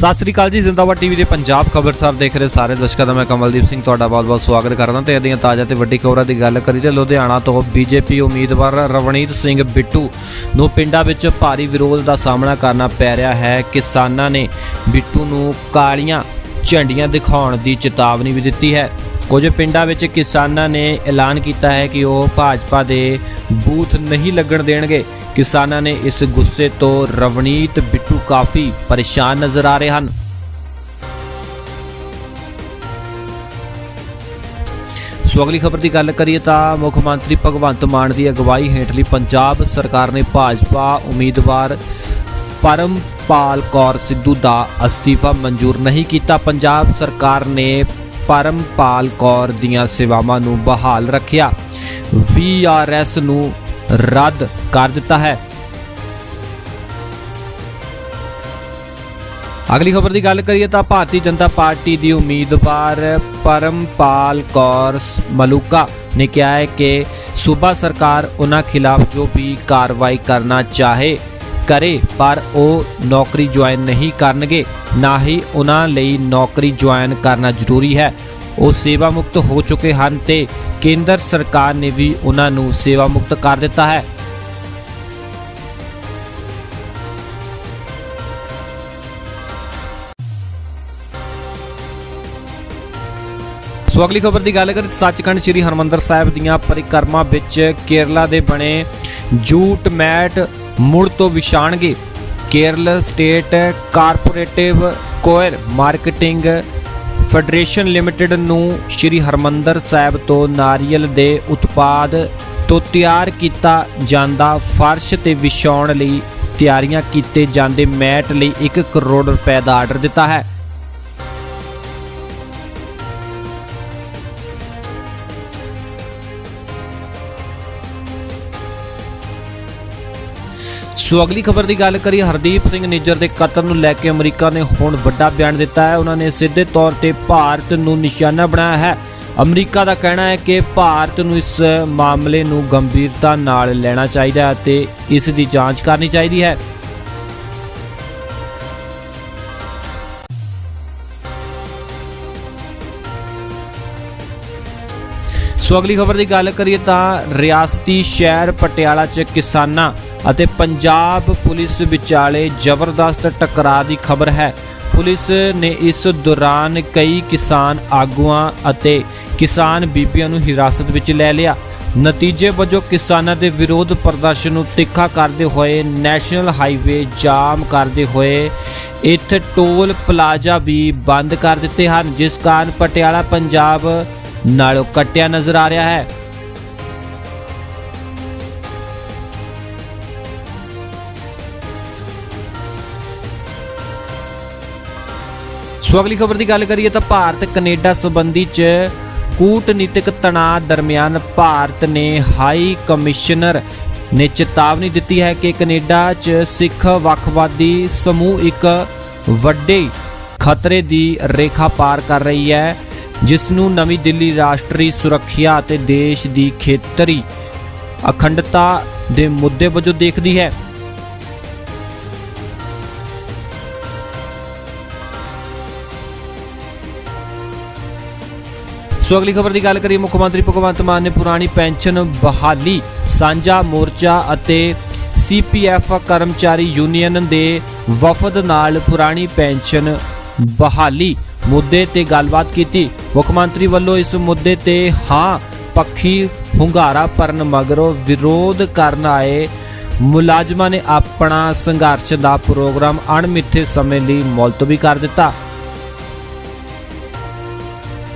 ਸਤਿ ਸ੍ਰੀ ਅਕਾਲ ਜੀ, ਜ਼ਿੰਦਾਬਾਦ ਟੀਵੀ ਦੇ ਪੰਜਾਬ ਖਬਰ ਸਾਹਿਬ ਦੇਖ ਰਹੇ ਸਾਰੇ ਦਰਸ਼ਕਾਂ ਦਾ ਮੈਂ ਕਮਲਦੀਪ ਸਿੰਘ ਤੁਹਾਡਾ ਬਹੁਤ-ਬਹੁਤ ਸਵਾਗਤ ਕਰਦਾ ਤੇ ਇਹਦੀਆਂ ਤਾਜ਼ਾ ਤੇ ਵੱਡੀ ਖਬਰਾਂ ਦੀ ਗੱਲ ਕਰੀ ਤੇ ਲੁਧਿਆਣਾ ਤੋਂ ਬੀਜੇਪੀ ਉਮੀਦਵਾਰ ਰਵਨੀਤ ਸਿੰਘ ਬਿੱਟੂ ਨੂੰ ਪਿੰਡਾਂ ਵਿੱਚ ਭਾਰੀ ਵਿਰੋਧ ਦਾ ਸਾਹਮਣਾ ਕਰਨਾ ਪੈ ਰਿਹਾ ਹੈ। ਕਿਸਾਨਾਂ ਨੇ ਬਿੱਟੂ ਨੂੰ ਕਾਲੀਆਂ ਝੰਡੀਆਂ ਦਿਖਾਉਣ ਦੀ ਚੇਤਾਵਨੀ ਵੀ ਦਿੱਤੀ ਹੈ। ਕੁਝ ਪਿੰਡਾਂ ਵਿੱਚ ਕਿਸਾਨਾਂ ਨੇ ਐਲਾਨ ਕੀਤਾ ਹੈ ਕਿ ਉਹ ਭਾਜਪਾ ਦੇ ਬੂਥ ਨਹੀਂ ਲੱਗਣ ਦੇਣਗੇ। ਕਿਸਾਨਾਂ ਨੇ ਇਸ ਗੁੱਸੇ ਤੋਂ ਰਵਨੀਤ ਬਿੱਟੂ ਕਾਫੀ ਪਰੇਸ਼ਾਨ ਨਜ਼ਰ ਆ ਰਹੇ ਹਨ। ਸੋ ਅਗਲੀ ਖਬਰ ਦੀ ਗੱਲ ਕਰੀਏ ਤਾਂ ਮੁੱਖ ਮੰਤਰੀ ਭਗਵੰਤ ਮਾਨ ਦੀ ਅਗਵਾਈ ਹੇਠਲੀ ਪੰਜਾਬ ਸਰਕਾਰ ਨੇ ਭਾਜਪਾ ਉਮੀਦਵਾਰ ਪਰਮਪਾਲ ਕੌਰ ਸਿੱਧੂ ਦਾ ਅਸਤੀਫਾ ਮਨਜ਼ੂਰ ਨਹੀਂ ਕੀਤਾ। ਪੰਜਾਬ ਸਰਕਾਰ ਨੇ ਪਰਮਪਾਲ ਕੌਰ ਦੀਆਂ ਸੇਵਾਵਾਂ ਨੂੰ ਬਹਾਲ ਰੱਖਿਆ। ਵੀਆਰਐਸ ਨੂੰ ਰੱਦ ਕਰ ਦਿੱਤਾ ਹੈ। ਅਗਲੀ ਖਬਰ ਦੀ ਗੱਲ ਕਰੀਏ ਤਾਂ ਭਾਰਤੀ ਜਨਤਾ ਪਾਰਟੀ ਦੀ ਉਮੀਦਵਾਰ ਪਰਮਪਾਲ ਕੌਰ ਮਲੂਕਾ ਨੇ ਕਿਹਾ ਹੈ ਕਿ ਸੂਬਾ ਸਰਕਾਰ ਉਹਨਾਂ ਖਿਲਾਫ ਜੋ ਵੀ ਕਾਰਵਾਈ ਕਰਨਾ ਚਾਹੇ ਕਰੇ, ਪਰ ਉਹ ਨੌਕਰੀ ਜੁਆਇਨ ਨਹੀਂ ਕਰਨਗੇ। ਨਾ ਹੀ ਉਹਨਾਂ ਲਈ ਨੌਕਰੀ ਜੁਆਇਨ ਕਰਨਾ ਜ਼ਰੂਰੀ ਹੈ। ਉਹ ਸੇਵਾ ਮੁਕਤ ਹੋ ਚੁੱਕੇ ਹਨ ਤੇ ਕੇਂਦਰ ਸਰਕਾਰ ਨੇ ਵੀ ਉਹਨਾਂ ਨੂੰ ਸੇਵਾ ਮੁਕਤ ਕਰ ਦਿੱਤਾ ਹੈ। ਸੋ ਅਗਲੀ ਖਬਰ ਦੀ ਗੱਲ ਕਰੀਏ ਸੱਚਖੰਡ ਸ੍ਰੀ ਹਰਮੰਦਰ ਸਾਹਿਬ ਦੀਆਂ ਪਰਿਕਰਮਾ ਵਿੱਚ ਕੇਰਲਾ ਦੇ ਬਣੇ ਜੂਟ ਮੈਟ ਮੁੜ ਤੋਂ ਵਿਛਾਣਗੇ। Kerala state cooperative coir marketing federation limited ਨੂੰ ਸ੍ਰੀ ਹਰਮੰਦਰ ਸਾਹਿਬ ਤੋਂ ਨਾਰੀਅਲ ਦੇ ਉਤਪਾਦ ਤੋਂ ਤਿਆਰ ਕੀਤਾ ਜਾਂਦਾ, ਫਰਸ਼ ਤੇ ਵਿਛਾਉਣ ਲਈ ਤਿਆਰੀਆਂ ਕੀਤੇ ਜਾਂਦੇ ਮੈਟ ਲਈ 1 ਕਰੋੜ ਰੁਪਏ ਦਾ ਆਰਡਰ ਦਿੱਤਾ ਹੈ। ਸੋ ਅਗਲੀ ਖਬਰ ਦੀ ਗੱਲ ਕਰੀਏ, ਹਰਦੀਪ ਸਿੰਘ ਨਿੱਜਰ ਦੇ ਕਤਲ ਨੂੰ ਲੈ ਕੇ ਅਮਰੀਕਾ ਨੇ ਹੁਣ ਵੱਡਾ ਬਿਆਨ ਦਿੱਤਾ ਹੈ। ਉਹਨਾਂ ਨੇ ਸਿੱਧੇ ਤੌਰ ਤੇ ਭਾਰਤ ਨੂੰ ਨਿਸ਼ਾਨਾ ਬਣਾਇਆ ਹੈ। ਅਮਰੀਕਾ ਦਾ ਕਹਿਣਾ ਹੈ ਕਿ ਭਾਰਤ ਨੂੰ ਇਸ ਮਾਮਲੇ ਨੂੰ ਗੰਭੀਰਤਾ ਨਾਲ ਲੈਣਾ ਚਾਹੀਦਾ ਹੈ ਅਤੇ ਇਸ ਦੀ ਜਾਂਚ ਕਰਨੀ ਚਾਹੀਦੀ ਹੈ। ਸੋ ਅਗਲੀ ਖਬਰ ਦੀ ਗੱਲ ਕਰੀਏ ਤਾਂ ਰਿਆਸਤੀ ਸ਼ਹਿਰ ਪਟਿਆਲਾ 'ਚ ਕਿਸਾਨਾਂ ਅਤੇ ਪੰਜਾਬ ਪੁਲਿਸ ਵਿਚਾਲੇ ਜ਼ਬਰਦਸਤ ਟਕਰਾਅ ਦੀ ਖਬਰ ਹੈ। ਪੁਲਿਸ ਨੇ ਇਸ ਦੌਰਾਨ ਕਈ ਕਿਸਾਨ ਆਗੂਆਂ ਅਤੇ ਕਿਸਾਨ ਬੀਬੀਆਂ ਨੂੰ ਹਿਰਾਸਤ ਵਿੱਚ ਲੈ ਲਿਆ। ਨਤੀਜੇ ਵਜੋਂ ਕਿਸਾਨਾਂ ਦੇ ਵਿਰੋਧ ਪ੍ਰਦਰਸ਼ਨ ਨੂੰ ਤਿੱਖਾ ਕਰਦੇ ਹੋਏ ਨੈਸ਼ਨਲ ਹਾਈਵੇ ਜਾਮ ਕਰਦੇ ਹੋਏ ਇੱਥੇ ਟੋਲ ਪਲਾਜ਼ਾ ਵੀ ਬੰਦ ਕਰ ਦਿੱਤੇ ਹਨ, ਜਿਸ ਕਾਰਨ ਪਟਿਆਲਾ, ਪੰਜਾਬ ਨਾਲੋਂ ਕੱਟਿਆ ਨਜ਼ਰ ਆ ਰਿਹਾ ਹੈ। ਸੋ ਅਗਲੀ ਖਬਰ ਦੀ ਗੱਲ ਕਰੀਏ ਤਾਂ ਭਾਰਤ ਕੈਨੇਡਾ ਸੰਬੰਧੀ ਚ ਕੂਟਨੀਤਿਕ ਤਣਾਅ ਦਰਮਿਆਨ ਭਾਰਤ ਨੇ ਹਾਈ ਕਮਿਸ਼ਨਰ ਨੇ ਚੇਤਾਵਨੀ ਦਿੱਤੀ ਹੈ ਕਿ ਕੈਨੇਡਾ 'ਚ ਸਿੱਖ ਵੱਖਵਾਦੀ ਸਮੂਹ ਇੱਕ ਵੱਡੇ ਖਤਰੇ ਦੀ ਰੇਖਾ ਪਾਰ ਕਰ ਰਹੀ ਹੈ ਜਿਸ ਨੂੰ ਨਵੀਂ ਦਿੱਲੀ ਰਾਸ਼ਟਰੀ ਸੁਰੱਖਿਆ ਅਤੇ ਦੇਸ਼ ਦੀ ਖੇਤਰੀ ਅਖੰਡਤਾ ਦੇ ਮੁੱਦੇ ਵਜੋਂ ਦੇਖਦੀ ਹੈ। ਸੋ ਅਗਲੀ ਖਬਰ ਦੀ ਗੱਲ ਕਰੀਏ, ਮੁੱਖ ਮੰਤਰੀ ਭਗਵੰਤ ਮਾਨ ਨੇ ਪੁਰਾਣੀ ਪੈਨਸ਼ਨ ਬਹਾਲੀ, ਸਾਂਝਾ ਮੋਰਚਾ ਅਤੇ ਸੀਪੀਐਫ ਕਰਮਚਾਰੀ ਯੂਨੀਅਨ ਦੇ ਵਫਦ ਨਾਲ ਪੁਰਾਣੀ ਪੈਨਸ਼ਨ ਬਹਾਲੀ। ਮੁੱਦੇ ਤੇ ਗੱਲਬਾਤ ਕੀਤੀ। ਮੁੱਖ ਮੰਤਰੀ ਵੱਲੋਂ ਇਸ ਮੁੱਦੇ ਤੇ ਹਾਂ, ਪੱਖੀ ਹੁੰਗਾਰਾ ਭਰਨ ਮਗਰੋਂ ਵਿਰੋਧ ਕਰਨ ਆਏ ਮੁਲਾਜ਼ਮਾਂ ਨੇ ਆਪਣਾ ਸੰਘਰਸ਼ ਦਾ ਪ੍ਰੋਗਰਾਮ ਅਣਮਿੱਥੇ ਸਮੇਂ ਲਈ ਮੁਲਤਵੀ ਕਰ ਦਿੱਤਾ।